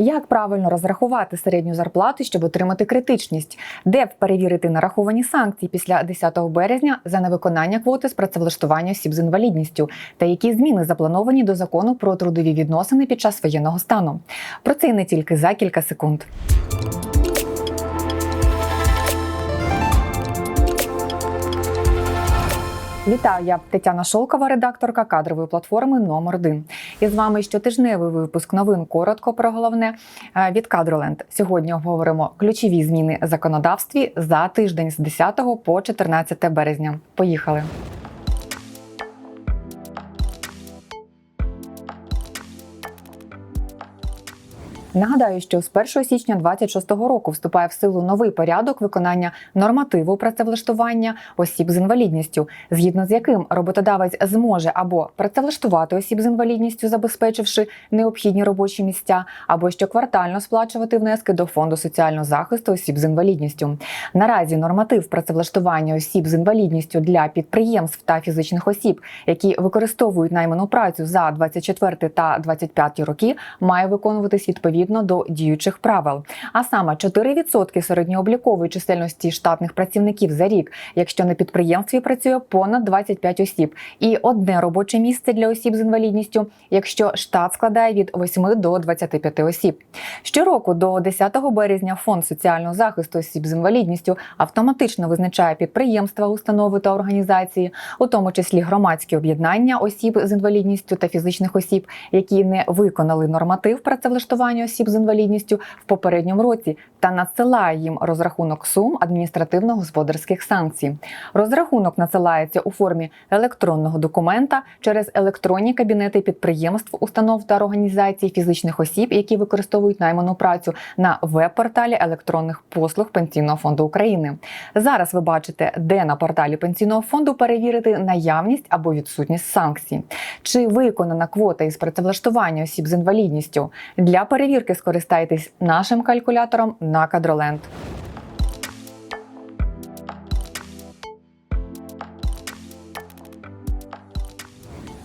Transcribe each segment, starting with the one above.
Як правильно розрахувати середню зарплату, щоб отримати критичність? Де перевірити нараховані санкції після 10 березня за невиконання квоти з працевлаштування осіб з інвалідністю? Та які зміни заплановані до закону про трудові відносини під час воєнного стану? Про це не тільки за кілька секунд. Вітаю, я Тетяна Шолкова, редакторка кадрової платформи номер 1 І з вами щотижневий випуск новин коротко про головне е, від Кадроленд. Сьогодні обговоримо ключові зміни законодавстві за тиждень з 10 по 14 березня. Поїхали. Нагадаю, що з 1 січня 2026 року вступає в силу новий порядок виконання нормативу працевлаштування осіб з інвалідністю, згідно з яким роботодавець зможе або працевлаштувати осіб з інвалідністю, забезпечивши необхідні робочі місця, або щоквартально сплачувати внески до фонду соціального захисту осіб з інвалідністю. Наразі норматив працевлаштування осіб з інвалідністю для підприємств та фізичних осіб, які використовують найману працю за 24 та 25 роки, має виконуватись відповідно відповідно до діючих правил. А саме 4% середньооблікової чисельності штатних працівників за рік, якщо на підприємстві працює понад 25 осіб, і одне робоче місце для осіб з інвалідністю, якщо штат складає від 8 до 25 осіб. Щороку до 10 березня фонд соціального захисту осіб з інвалідністю автоматично визначає підприємства, установи та організації, у тому числі громадські об'єднання осіб з інвалідністю та фізичних осіб, які не виконали норматив працевлаштування осіб з інвалідністю в попередньому році та надсилає їм розрахунок сум адміністративно-господарських санкцій. Розрахунок надсилається у формі електронного документа через електронні кабінети підприємств, установ та організацій фізичних осіб, які використовують найману працю на веб-порталі електронних послуг Пенсійного фонду України. Зараз ви бачите, де на порталі пенсійного фонду перевірити наявність або відсутність санкцій, чи виконана квота із працевлаштування осіб з інвалідністю для перевірки скористайтесь нашим калькулятором на Кадроленд.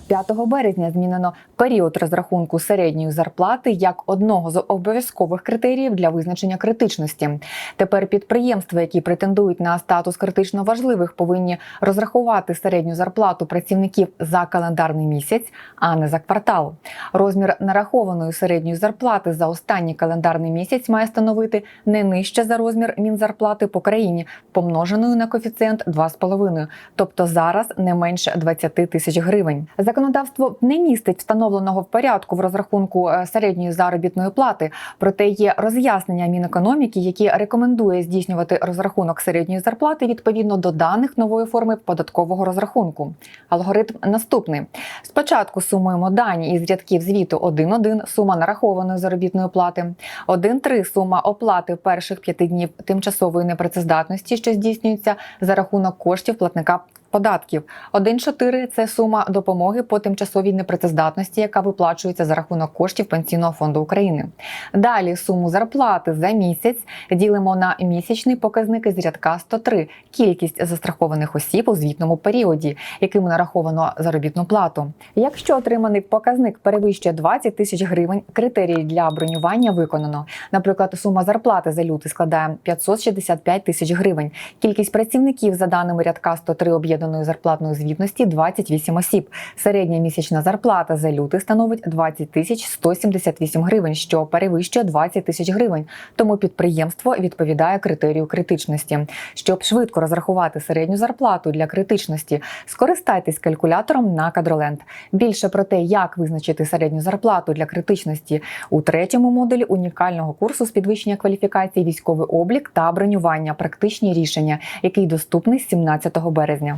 П'ятого березня змінено період розрахунку середньої зарплати як одного з обов'язкових критеріїв для визначення критичності. Тепер підприємства, які претендують на статус критично важливих, повинні розрахувати середню зарплату працівників за календарний місяць, а не за квартал. Розмір нарахованої середньої зарплати за останній календарний місяць має становити не нижче за розмір мінзарплати по країні, помноженою на коефіцієнт 2,5, тобто зараз не менше 20 тисяч гривень. Законодавство не містить встановленого в порядку в розрахунку е, середньої заробітної плати, проте є роз'яснення Мінекономіки, які рекомендує здійснювати розрахунок середньої зарплати відповідно до даних нової форми податкового розрахунку. Алгоритм наступний: спочатку сумуємо дані із рядків звіту 1.1 сума нарахованої заробітної плати, 1.3 сума оплати перших п'яти днів тимчасової непрацездатності, що здійснюється за рахунок коштів платника податків. 1,4 – це сума допомоги по тимчасовій непрацездатності, яка виплачується за рахунок коштів Пенсійного фонду України. Далі суму зарплати за місяць ділимо на місячний показник із рядка 103 – кількість застрахованих осіб у звітному періоді, яким нараховано заробітну плату. Якщо отриманий показник перевищує 20 тисяч гривень, критерії для бронювання виконано. Наприклад, сума зарплати за лютий складає 565 тисяч гривень. Кількість працівників за даними рядка 103 об'єднаної зарплатної звітності 28 осіб. Середня місячна зарплата за лютий становить 20 тисяч 178 гривень, що перевищує 20 тисяч гривень. Тому підприємство відповідає критерію критичності. Щоб швидко розрахувати середню зарплату для критичності, скористайтесь калькулятором на Кадроленд. Більше про те, як визначити середню зарплату для критичності у третьому модулі унікального курсу з підвищення кваліфікації, військовий облік та бронювання, практичні рішення, який доступний з 17 березня.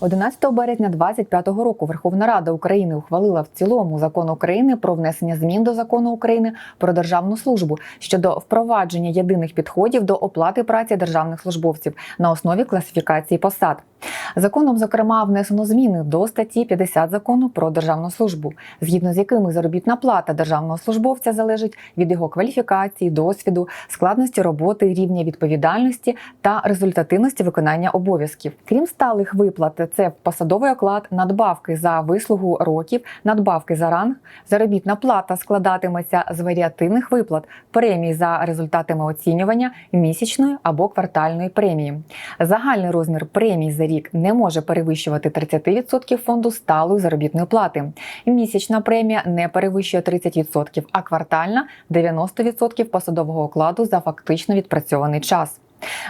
11 березня 2025 року Верховна Рада України ухвалила в цілому закон України про внесення змін до закону України про державну службу щодо впровадження єдиних підходів до оплати праці державних службовців на основі класифікації посад. Законом, зокрема, внесено зміни до статті 50 закону про державну службу, згідно з якими заробітна плата державного службовця залежить від його кваліфікації, досвіду, складності роботи, рівня відповідальності та результативності виконання обов'язків. Крім сталих виплат це посадовий оклад, надбавки за вислугу років, надбавки за ранг, заробітна плата складатиметься з варіативних виплат, премій за результатами оцінювання, місячної або квартальної премії. Загальний розмір премій за рік не може перевищувати 30% фонду сталої заробітної плати. Місячна премія не перевищує 30%, а квартальна 90% посадового окладу за фактично відпрацьований час.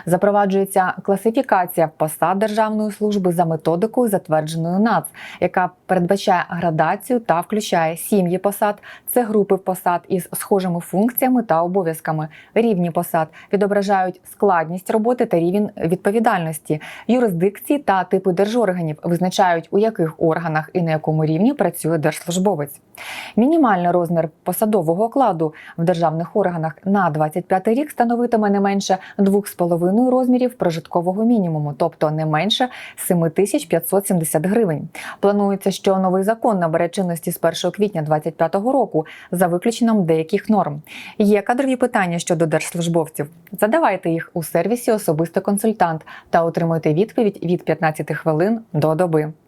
Запроваджується класифікація посад державної служби за методикою, затвердженою НАЦ, яка передбачає градацію та включає сім'ї посад, це групи посад із схожими функціями та обов'язками. Рівні посад відображають складність роботи та рівень відповідальності, юрисдикції та типи держорганів, визначають у яких органах і на якому рівні працює держслужбовець. Мінімальний розмір посадового окладу в державних органах на 25 рік становитиме не менше 2,5 розмірів прожиткового мінімуму, тобто не менше 7570 гривень. Планується, що новий закон набере чинності з 1 квітня 2025 року за виключенням деяких норм. Є кадрові питання щодо держслужбовців. Задавайте їх у сервісі Особистий консультант та отримуйте відповідь від 15 хвилин до доби.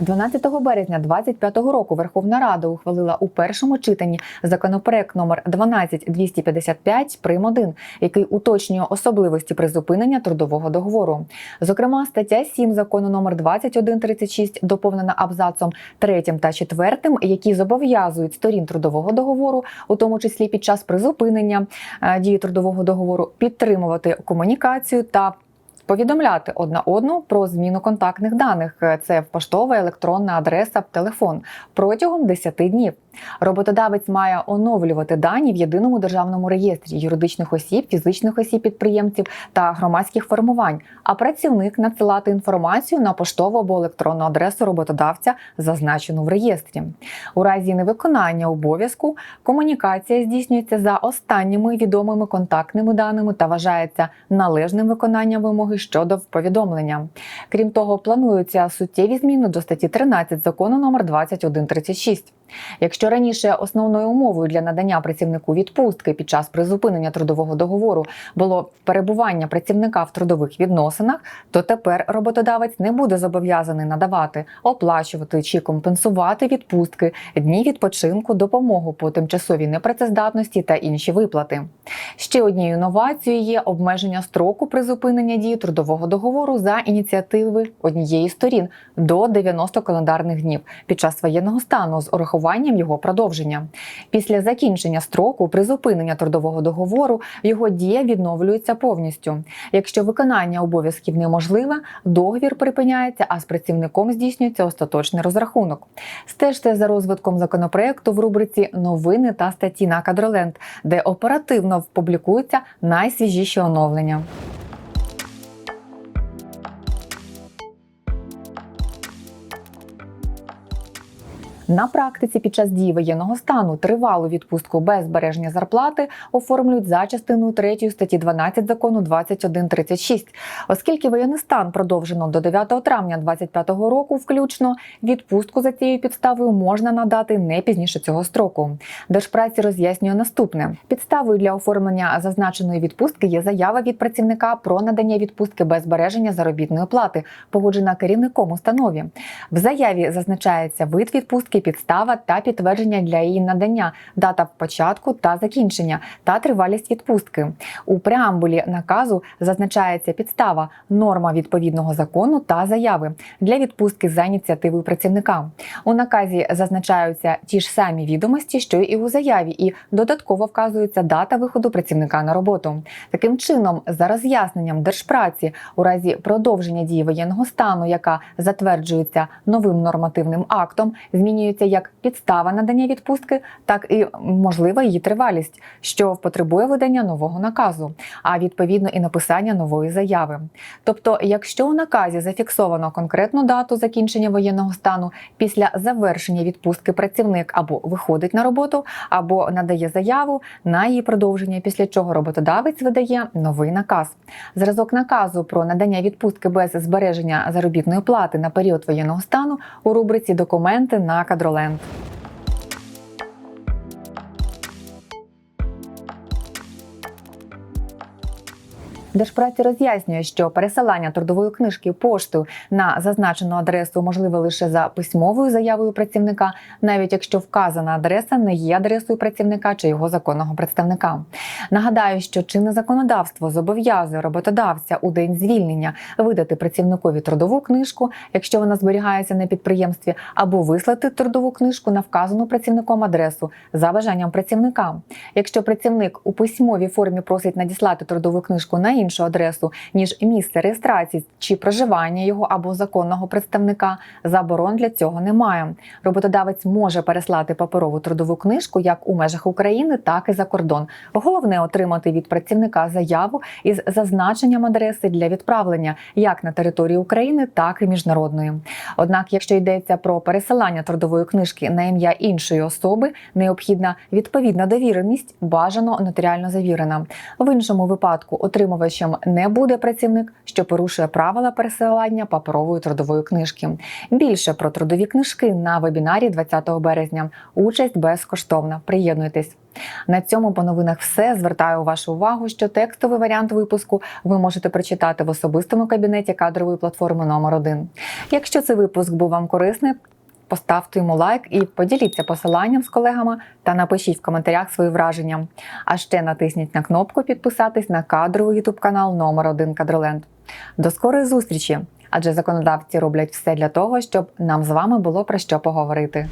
12 березня 2025 року Верховна Рада ухвалила у першому читанні законопроект номер 12255 прим. 1, який уточнює особливості призупинення трудового договору. Зокрема, стаття 7 закону номер 2136 доповнена абзацом 3 та 4, які зобов'язують сторін трудового договору, у тому числі під час призупинення е, дії трудового договору, підтримувати комунікацію та повідомляти одна одну про зміну контактних даних. Це поштова, електронна адреса, телефон протягом 10 днів. Роботодавець має оновлювати дані в єдиному державному реєстрі юридичних осіб, фізичних осіб, підприємців та громадських формувань, а працівник надсилати інформацію на поштову або електронну адресу роботодавця, зазначену в реєстрі. У разі невиконання обов'язку комунікація здійснюється за останніми відомими контактними даними та вважається належним виконанням вимоги щодо повідомлення. Крім того, плануються суттєві зміни до статті 13 закону номер 2136. Якщо раніше основною умовою для надання працівнику відпустки під час призупинення трудового договору було перебування працівника в трудових відносинах, то тепер роботодавець не буде зобов'язаний надавати, оплачувати чи компенсувати відпустки, дні відпочинку, допомогу по тимчасовій непрацездатності та інші виплати. Ще однією новацією є обмеження строку призупинення дії трудового договору за ініціативи однієї сторін до 90 календарних днів під час воєнного стану з урахуванням його продовження. Після закінчення строку призупинення трудового договору його дія відновлюється повністю. Якщо виконання обов'язків неможливе, договір припиняється, а з працівником здійснюється остаточний розрахунок. Стежте за розвитком законопроекту в рубриці Новини та статті на Кадроленд, де оперативно публікуються найсвіжіші оновлення. На практиці під час дії воєнного стану тривалу відпустку без збереження зарплати оформлюють за частиною 3 статті 12 закону 2136. Оскільки воєнний стан продовжено до 9 травня 2025 року, включно відпустку за цією підставою можна надати не пізніше цього строку. Держпраці роз'яснює наступне: підставою для оформлення зазначеної відпустки є заява від працівника про надання відпустки без збереження заробітної плати, погоджена керівником установі. В заяві зазначається вид відпустки підстава та підтвердження для її надання, дата початку та закінчення та тривалість відпустки. У преамбулі наказу зазначається підстава, норма відповідного закону та заяви для відпустки за ініціативою працівника. У наказі зазначаються ті ж самі відомості, що і у заяві, і додатково вказується дата виходу працівника на роботу. Таким чином, за роз'ясненням держпраці, у разі продовження дії воєнного стану, яка затверджується новим нормативним актом, змінює розцінюється як підстава надання відпустки, так і можлива її тривалість, що потребує видання нового наказу, а відповідно і написання нової заяви. Тобто, якщо у наказі зафіксовано конкретну дату закінчення воєнного стану, після завершення відпустки працівник або виходить на роботу, або надає заяву на її продовження, після чого роботодавець видає новий наказ. Зразок наказу про надання відпустки без збереження заробітної плати на період воєнного стану у рубриці Документи на кадроленд. Держпраці роз'яснює, що пересилання трудової книжки поштою на зазначену адресу можливе лише за письмовою заявою працівника, навіть якщо вказана адреса не є адресою працівника чи його законного представника. Нагадаю, що чинне законодавство зобов'язує роботодавця у день звільнення видати працівникові трудову книжку, якщо вона зберігається на підприємстві, або вислати трудову книжку на вказану працівником адресу за бажанням працівника. Якщо працівник у письмовій формі просить надіслати трудову книжку на іншу адресу, ніж місце реєстрації чи проживання його або законного представника, заборон для цього немає. Роботодавець може переслати паперову трудову книжку як у межах України, так і за кордон. Головне отримати від працівника заяву із зазначенням адреси для відправлення як на території України, так і міжнародної. Однак, якщо йдеться про пересилання трудової книжки на ім'я іншої особи, необхідна відповідна довіреність, бажано нотаріально завірена. В іншому випадку отримувачем не буде працівник, що порушує правила пересилання паперової трудової книжки. Більше про трудові книжки на вебінарі 20 березня. Участь безкоштовна. Приєднуйтесь. На цьому по новинах все. Звертаю вашу увагу, що текстовий варіант випуску ви можете прочитати в особистому кабінеті кадрової платформи номер 1 Якщо цей випуск був вам корисний, поставте йому лайк і поділіться посиланням з колегами та напишіть в коментарях свої враження. А ще натисніть на кнопку підписатись на кадровий ютуб канал номер 1 Кадроленд. До скорої зустрічі! Адже законодавці роблять все для того, щоб нам з вами було про що поговорити.